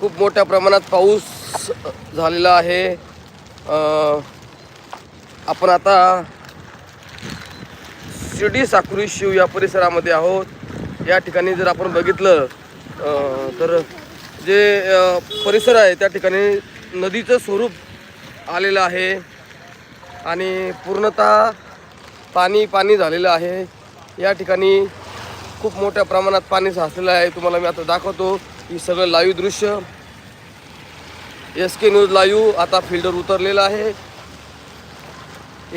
खूप मोठ्या प्रमाणात पाऊस झालेला आहे. आपण आता शिर्डी साकुरी शिव या परिसरामध्ये आहोत. या ठिकाणी जर आपण बघितलं तर जे परिसर आहे त्या ठिकाणी नदीचं स्वरूप आलेलं आहे आणि पूर्णतः पाणी पाणी झालेलं आहे. या ठिकाणी खूप मोठ्या प्रमाणात पाणी साचलेलं आहे. तुम्हाला मी आता दाखवतो ही सगळं लाईव्ह दृश्य. एस के न्यूज लाईव्ह आता फिल्डर उतरलेला आहे.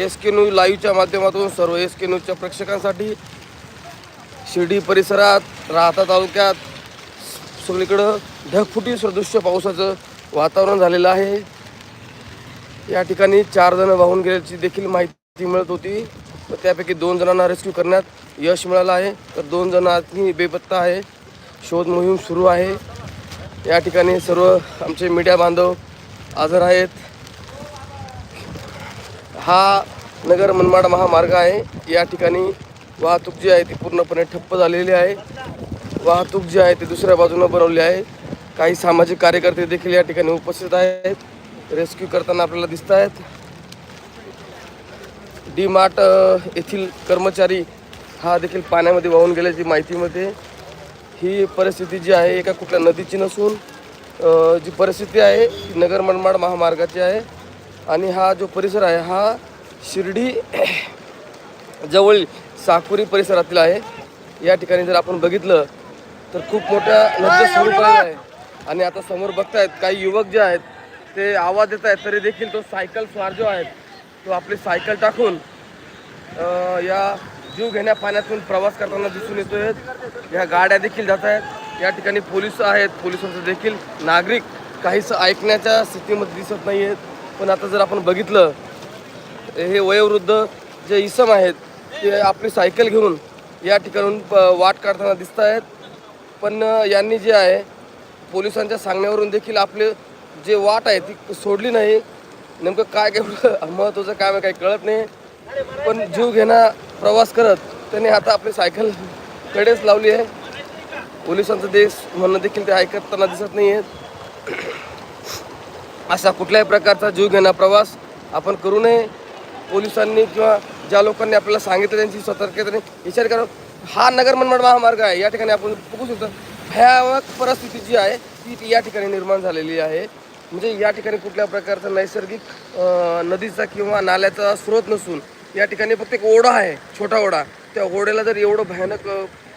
एस के न्यूज लाईव्हच्या माध्यमातून सर्व एस के न्यूजच्या प्रेक्षकांसाठी शिर्डी परिसरात राहता तालुक्यात सगळीकडं ढगफुटी सदृश्य पावसाचं वातावरण झालेलं आहे. या ठिकाणी चार जण वाहून गेल्याची देखील माहिती मिळत होती. त्यापैकी दोन जणांना रेस्क्यू करण्यात यश मिळालं आहे. तर दोन जण आधी बेपत्ता आहे. शोध मोहीम सुरू आहे. या ठिकाणी सर्व आमचे मीडिया बांधव हजर आहेत. हा नगर मनमाड महामार्ग आहे. या ठिकाणी वाहतूक जी आहे ती पूर्णपणे ठप्प झालेली आहे. वाहतूक जी आहे ती दुसऱ्या बाजूनं बनवली आहे. काही सामाजिक कार्यकर्ते देखील या ठिकाणी उपस्थित आहेत. रेस्क्यू करताना आपल्याला दिसत आहेत डी मार्ट येथील कर्मचारी हा देखील पाण्यामध्ये वाहून गेल्याची माहिती मिळते. ही परिस्थिती जी आहे एका कुठल्या नदीची नसून जी परिस्थिती आहे ती नगर मनमाड महामार्गाची आहे. आणि हा जो परिसर आहे हा शिर्डी जवळ साकुरी परिसरातील आहे. या ठिकाणी जर आपण बघितलं तर खूप मोठ्या नदीचं स्वरूप आलेलं आहे. आणि आता समोर बघतायत काही युवक जे आहेत ते आवाज देत आहेत तरी देखील तो सायकल स्वार जो आहे तो आपली सायकल टाकून या जीव घेण्या पाण्यातून प्रवास करताना दिसून येतोय. या गाड्या देखील जात आहेत. या ठिकाणी पोलीस आहेत. पोलिसांचं देखील नागरिक काहीच ऐकण्याच्या स्थितीमध्ये दिसत नाही आहेत पण आता जर आपण बघितलं हे वयोवृद्ध जे इसम आहेत ते आपली सायकल घेऊन या ठिकाणून प- वाट काढताना दिसत आहेत. पण यांनी जे आहे पोलिसांच्या सांगण्यावरून देखील आपले जे वाट आहे ती सोडली नाही. नेमकं काय काय महत्त्वाचं काम आहे काही कळत नाही. पण जीव घेणा प्रवास करत त्यांनी आता आपली सायकल कडेच लावली आहे. पोलिसांचं देश म्हणणं देखील ते ऐकताना दिसत नाही आहेत असा कुठल्याही प्रकारचा जीव घेणा प्रवास आपण करू नये. पोलिसांनी किंवा ज्या लोकांनी आपल्याला सांगितलं त्यांची सतर्कतेने विचार करा. हा नगर मनमाड महामार्ग आहे. या ठिकाणी आपण बघू शकतो भयावक परिस्थिती जी आहे ती या ठिकाणी निर्माण झालेली आहे. म्हणजे या ठिकाणी कुठल्या प्रकारचा नैसर्गिक नदीचा किंवा नाल्याचा स्रोत नसून या ठिकाणी फक्त एक ओढा आहे छोटा ओढा. त्या ओढ्याला जर एवढं भयानक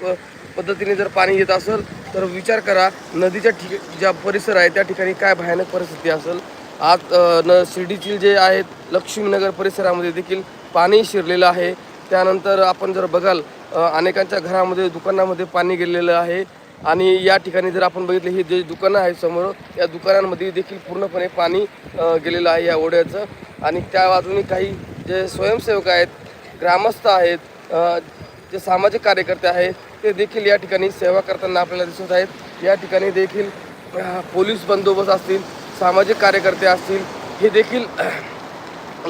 प- पद्धतीने जर पाणी येत असेल तर विचार करा नदीच्या ठिक ज्या परिसर आहे त्या ठिकाणी काय भयानक परिस्थिती असेल. आज न शिर्डीतील जे आहेत लक्ष्मीनगर परिसरामध्ये देखील पाणी शिरलेलं आहे. त्यानंतर आपण जर बघाल अनेकांच्या घरामध्ये दुकानामध्ये पाणी गेलेलं आहे. आणि या ठिकाणी जर आपण बघितलं ही जे दुकानं आहेत समोर या दुकानांमध्ये देखील पूर्णपणे पाणी गेलेलं आहे या ओढ्याचं. आणि त्या बाजूने काही जे स्वयंसेवक आहेत ग्रामस्थ आहेत जे सामाजिक कार्यकर्ते आहेत ते देखील या ठिकाणी सेवा करताना आपल्याला दिसत आहेत. या ठिकाणी देखील पोलीस बंदोबस्त असतील सामाजिक कार्यकर्ते असतील हे देखील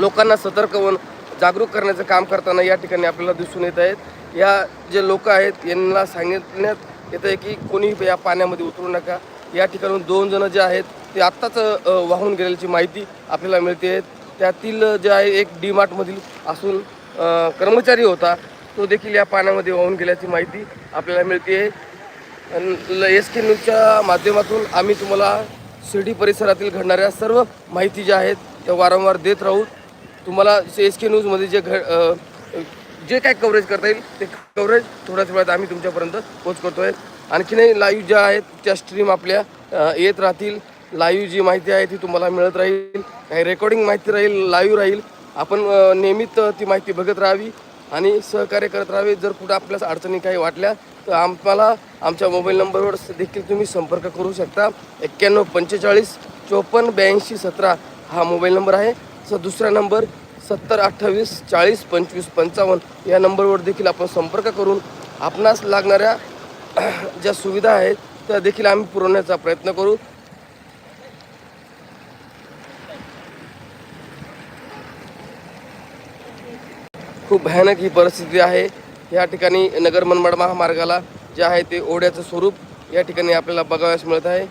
लोकांना सतर्क होऊन जागरूक करण्याचं काम करताना या ठिकाणी आपल्याला दिसून येत आहेत. या जे लोक आहेत यांना सांगितण्यात येतं आहे की कोणीही या पाण्यामध्ये उतरू नका. या ठिकाणून दोन जण जे आहेत ते आत्ताच वाहून गेल्याची माहिती आपल्याला मिळते. त्यातील जे आहे एक डी मार्टमधील असून कर्मचारी होता तो देखील या पाण्यामध्ये वाहून गेल्याची माहिती आपल्याला मिळते एस के न्यूजच्या माध्यमातून आम्ही तुम्हाला शिर्डी परिसरातील घडणाऱ्या सर्व माहिती ज्या आहेत त्या वारंवार देत राहू. तुम्हाला एस के न्यूजमध्ये जे घ जे काय कव्हरेज करता येईल ते कव्हरेज थोड्याच वेळात आम्ही तुमच्यापर्यंत पोच करतो आहे आणखीनही लाईव्ह ज्या आहेत त्या स्ट्रीम आपल्या येत राहतील. लाईव्ह जी माहिती आहे ती तुम्हाला मिळत राहील. काही रेकॉर्डिंग माहिती राहील लाईव्ह राहील. आपण नियमित ती माहिती बघत राहावी आणि सहकार्य करत राहावे. जर कुठं आपल्यास अडचणी काही वाटल्या तर आम्हाला आमच्या मोबाईल नंबरवर देखील तुम्ही संपर्क करू शकता. एक्क्याण्णव पंचेचाळीस चोपन्न ब्याऐंशी सतरा हा मोबाईल नंबर आहे. स दुसरा नंबर सत्तर अठ्ठावीस चाळीस पंचवीस पंचावन्न या नंबरवर देखील आपण संपर्क करून आपणास लागणाऱ्या ज्या सुविधा आहेत त्या देखील आम्ही पुरवण्याचा प्रयत्न करू. खूप भयानक ही परिस्थिती आहे. या ठिकाणी नगर मनमाड महामार्गाला जे आहे ते ओढ्याचं स्वरूप या ठिकाणी आपल्याला बघावयास मिळत आहे.